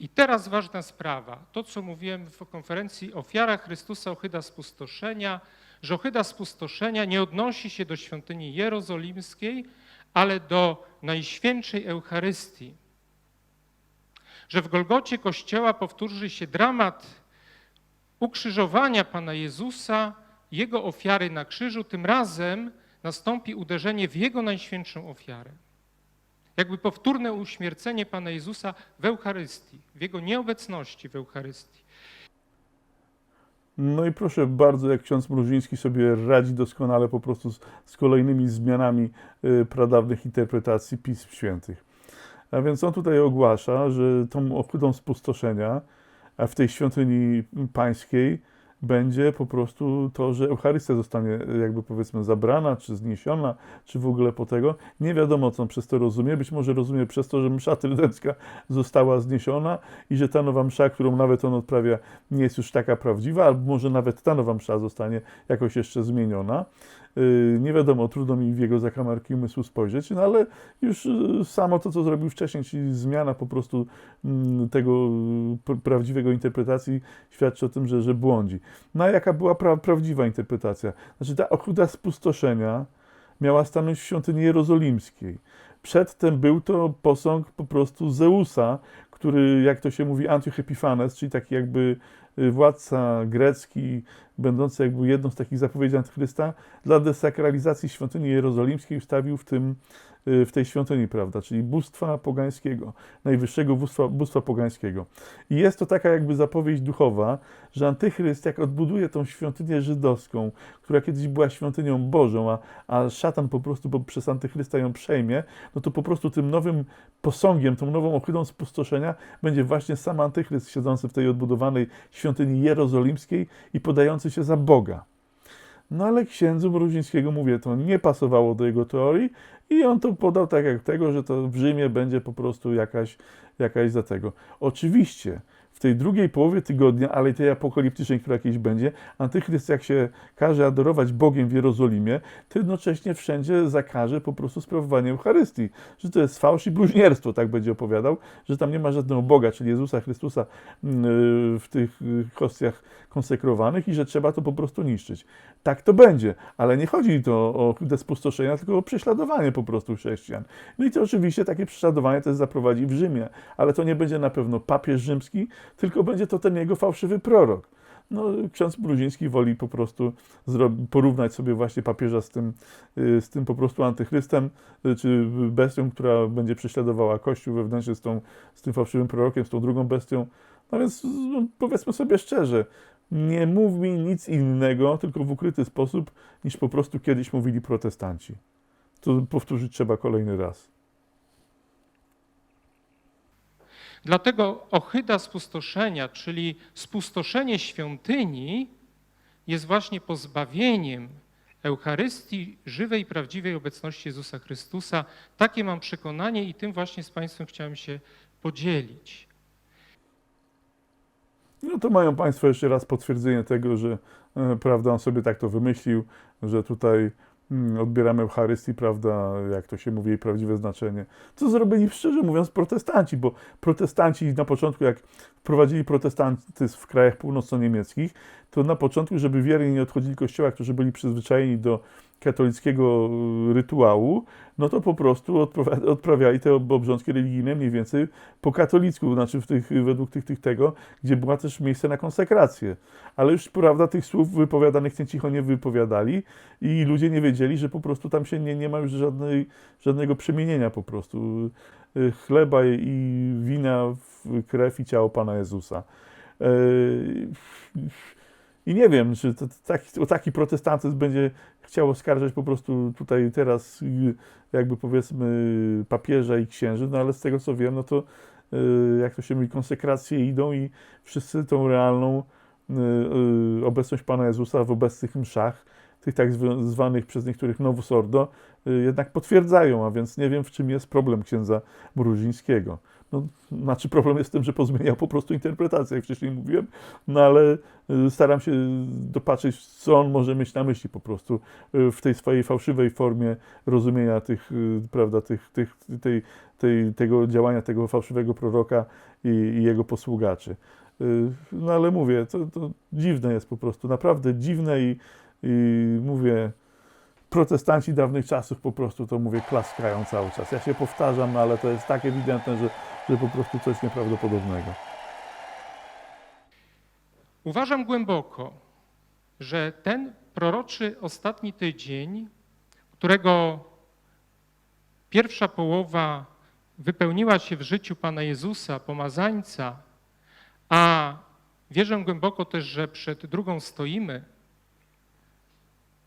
I teraz ważna sprawa. To, co mówiłem w konferencji Ofiara Chrystusa, Ochyda Spustoszenia, że Ochyda Spustoszenia nie odnosi się do świątyni jerozolimskiej, ale do Najświętszej Eucharystii. Że w Golgocie Kościoła powtórzy się dramat ukrzyżowania Pana Jezusa, Jego ofiary na krzyżu, tym razem nastąpi uderzenie w Jego najświętszą ofiarę. Jakby powtórne uśmiercenie Pana Jezusa w Eucharystii, w Jego nieobecności w Eucharystii. No i proszę bardzo, jak ksiądz Mrużyński sobie radzi doskonale po prostu z, z kolejnymi zmianami y, pradawnych interpretacji Pism Świętych. A więc on tutaj ogłasza, że tą ochudą spustoszenia w tej świątyni pańskiej będzie po prostu to, że Eucharystia zostanie jakby powiedzmy zabrana, czy zniesiona, czy w ogóle po tego. Nie wiadomo, co on przez to rozumie. Być może rozumie przez to, że msza trydencka została zniesiona i że ta nowa msza, którą nawet on odprawia, nie jest już taka prawdziwa, albo może nawet ta nowa msza zostanie jakoś jeszcze zmieniona. Yy, Nie wiadomo, trudno mi w jego zakamarki umysłu spojrzeć, no ale już yy, samo to, co zrobił wcześniej, czyli zmiana po prostu mm, tego pr- prawdziwego interpretacji, świadczy o tym, że, że błądzi. No a jaka była pra- prawdziwa interpretacja? Znaczy ta ochuda spustoszenia miała stanąć w świątyni jerozolimskiej. Przedtem był to posąg po prostu Zeusa, który, jak to się mówi, Antioch czyli taki jakby y, władca grecki, będący jakby jedną z takich zapowiedzi Antychrysta, dla desakralizacji świątyni jerozolimskiej ustawił w, tym, y, w tej świątyni, prawda, czyli bóstwa pogańskiego, najwyższego bóstwa, bóstwa pogańskiego. I jest to taka jakby zapowiedź duchowa, że Antychryst, jak odbuduje tą świątynię żydowską, która kiedyś była świątynią Bożą, a, a szatan po prostu przez Antychrysta ją przejmie, no to po prostu tym nowym posągiem, tą nową ohydą spustoszenia będzie właśnie sam Antychryst siedzący w tej odbudowanej świątyni jerozolimskiej i podający się za Boga. No ale księdzu Mruzińskiego, mówię, to nie pasowało do jego teorii i on to podał tak jak tego, że to w Rzymie będzie po prostu jakaś, jakaś za tego. Oczywiście w tej drugiej połowie tygodnia, ale tej apokaliptycznej, która jakieś będzie, Antychryst jak się każe adorować Bogiem w Jerozolimie, to jednocześnie wszędzie zakaże po prostu sprawowania Eucharystii. Że to jest fałsz i bluźnierstwo, tak będzie opowiadał, że tam nie ma żadnego Boga, czyli Jezusa Chrystusa mm, y, w tych y, hostiach konsekrowanych i że trzeba to po prostu niszczyć. Tak to będzie, ale nie chodzi to o chwilę spustoszenia, tylko o prześladowanie po prostu chrześcijan. No i to oczywiście takie prześladowanie też zaprowadzi w Rzymie, ale to nie będzie na pewno papież rzymski, tylko będzie to ten jego fałszywy prorok. No, ksiądz Bruziński woli po prostu porównać sobie właśnie papieża z tym, y, z tym po prostu antychrystem, y, czy bestią, która będzie prześladowała Kościół wewnętrznie z, tą, z tym fałszywym prorokiem, z tą drugą bestią. No więc no, powiedzmy sobie szczerze, nie mów mi nic innego, tylko w ukryty sposób, niż po prostu kiedyś mówili protestanci. To powtórzyć trzeba kolejny raz. Dlatego ohyda spustoszenia, czyli spustoszenie świątyni, jest właśnie pozbawieniem Eucharystii, żywej, prawdziwej obecności Jezusa Chrystusa. Takie mam przekonanie i tym właśnie z Państwem chciałem się podzielić. No to mają Państwo jeszcze raz potwierdzenie tego, że e, prawda, on sobie tak to wymyślił, że tutaj odbieramy Eucharystii, prawda, jak to się mówi, jej prawdziwe znaczenie. Co zrobili, szczerze mówiąc, protestanci, bo protestanci na początku, jak wprowadzili protestantyzm w krajach północno-niemieckich, to na początku, żeby wierni nie odchodzili kościoła, którzy byli przyzwyczajeni do katolickiego y, rytuału, no to po prostu odpra- odprawiali te ob- obrządki religijne mniej więcej po katolicku, znaczy w tych, według tych, tych tego, gdzie była też miejsce na konsekrację. Ale już, prawda, tych słów wypowiadanych nie cicho nie wypowiadali i ludzie nie wiedzieli, że po prostu tam się nie, nie ma już żadnej, żadnego przemienienia po prostu. Y, Chleba i wina w krew i ciało Pana Jezusa. Yy, I nie wiem, czy to, taki, o taki protestantyzm będzie chciał oskarżać po prostu tutaj teraz y, jakby powiedzmy papieża i księży, no ale z tego co wiem, no to y, jak to się mówi, konsekracje idą i wszyscy tą realną y, obecność Pana Jezusa w obecnych mszach, tych tak zwa- zwanych przez niektórych Novus Ordo, jednak potwierdzają, a więc nie wiem w czym jest problem księdza Mruzińskiego. No, znaczy problem jest w tym, że pozmieniał po prostu interpretację, jak wcześniej mówiłem, no ale y, staram się dopatrzeć, co on może mieć na myśli po prostu y, w tej swojej fałszywej formie rozumienia tych, y, prawda, tych, tych, tej, tej, tego działania tego fałszywego proroka i, i jego posługaczy. No ale mówię, to, to dziwne jest po prostu, naprawdę dziwne i, i mówię, protestanci dawnych czasów po prostu to mówię, klaskają cały czas. Ja się powtarzam, no ale to jest tak ewidentne, że, że po prostu coś nieprawdopodobnego. Uważam głęboko, że ten proroczy ostatni tydzień, którego pierwsza połowa wypełniła się w życiu Pana Jezusa, pomazańca, a wierzę głęboko też, że przed drugą stoimy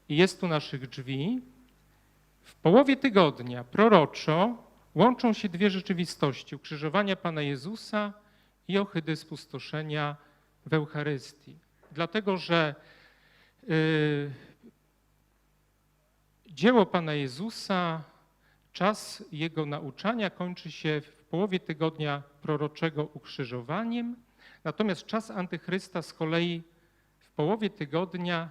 i jest tu naszych drzwi, w połowie tygodnia proroczo łączą się dwie rzeczywistości: ukrzyżowania Pana Jezusa i ohydy spustoszenia w Eucharystii. Dlatego, że y, dzieło Pana Jezusa, czas Jego nauczania kończy się w połowie tygodnia proroczego ukrzyżowaniem, natomiast czas Antychrysta z kolei w połowie tygodnia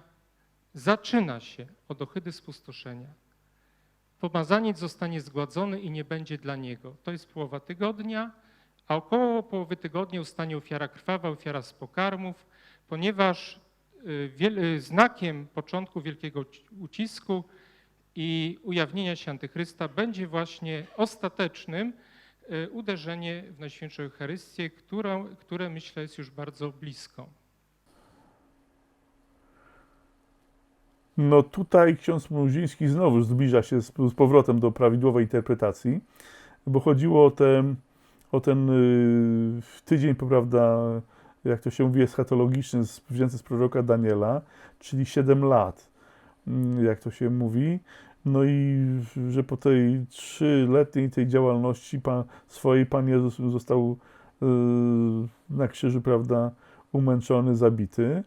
zaczyna się od ohydy spustoszenia. Pomazaniec zostanie zgładzony i nie będzie dla niego. To jest połowa tygodnia, a około połowy tygodnia ustanie ofiara krwawa, ofiara z pokarmów, ponieważ y, y, znakiem początku wielkiego uci- ucisku i ujawnienia się Antychrysta będzie właśnie ostatecznym y, uderzenie w Najświętszą Eucharystię, którą, które myślę jest już bardzo blisko. No tutaj ksiądz Mruziński znowu zbliża się z, z powrotem do prawidłowej interpretacji, bo chodziło o ten, o ten y, tydzień, prawda, jak to się mówi, eschatologiczny, z- wzięty z proroka Daniela, czyli 7 lat, mm, jak to się mówi. No i że po tej trzyletniej tej działalności pan, swojej Pan Jezus został y, na krzyżu, prawda, umęczony, zabity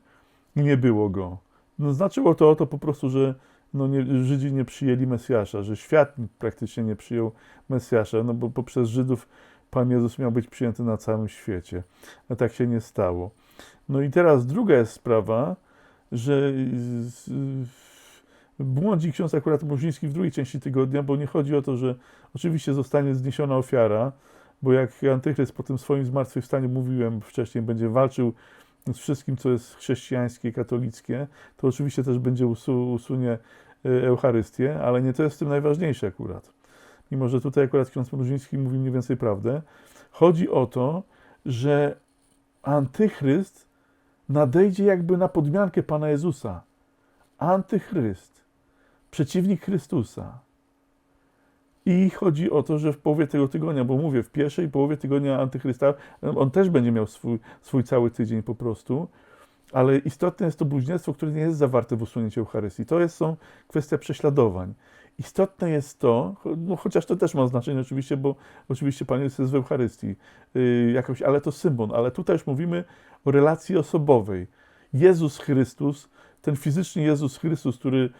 i nie było go. No, znaczyło to, to po prostu, że no nie, Żydzi nie przyjęli Mesjasza, że świat praktycznie nie przyjął Mesjasza, no bo poprzez Żydów Pan Jezus miał być przyjęty na całym świecie. A tak się nie stało. No i teraz druga jest sprawa, że błądzi ksiądz akurat Murziński w drugiej części tygodnia, bo nie chodzi o to, że oczywiście zostanie zniesiona ofiara, bo jak Antychryst po tym swoim zmartwychwstaniu, mówiłem wcześniej, będzie walczył z wszystkim, co jest chrześcijańskie, katolickie, to oczywiście też będzie usu, usunie e, Eucharystię, ale nie to jest w tym najważniejsze akurat. Mimo, że tutaj akurat ksiądz Mroziński mówi mniej więcej prawdę. Chodzi o to, że Antychryst nadejdzie jakby na podmiankę Pana Jezusa. Antychryst, przeciwnik Chrystusa. I chodzi o to, że w połowie tego tygodnia, bo mówię, w pierwszej połowie tygodnia Antychrysta, on też będzie miał swój, swój cały tydzień po prostu, ale istotne jest to bluźnierstwo, które nie jest zawarte w usunięciu Eucharystii. To jest są kwestia prześladowań. Istotne jest to, no chociaż to też ma znaczenie oczywiście, bo oczywiście Pan jest w Eucharystii yy, jakoś, ale to symbol. Ale tutaj już mówimy o relacji osobowej. Jezus Chrystus, ten fizyczny Jezus Chrystus, który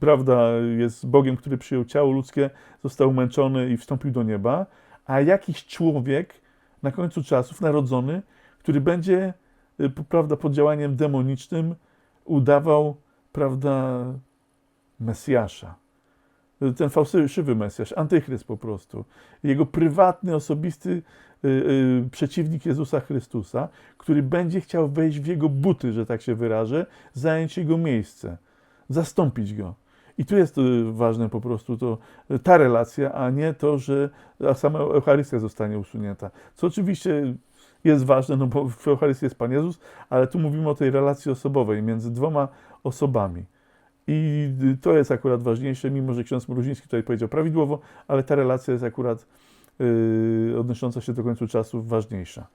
prawda, jest Bogiem, który przyjął ciało ludzkie, został męczony i wstąpił do nieba, a jakiś człowiek na końcu czasów narodzony, który będzie, y, prawda, pod działaniem demonicznym udawał, prawda, Mesjasza. Y, Ten fałszywy Mesjasz, antychryst po prostu. Jego prywatny, osobisty y, y, przeciwnik Jezusa Chrystusa, który będzie chciał wejść w jego buty, że tak się wyrażę, zająć jego miejsce, zastąpić go. I tu jest y, ważne po prostu to, y, ta relacja, a nie to, że sama Eucharystia zostanie usunięta. Co oczywiście jest ważne, no bo w Eucharystii jest Pan Jezus, ale tu mówimy o tej relacji osobowej między dwoma osobami. I y, to jest akurat ważniejsze, mimo że ksiądz Mruziński tutaj powiedział prawidłowo, ale ta relacja jest akurat yy, odnosząca się do końca czasów ważniejsza.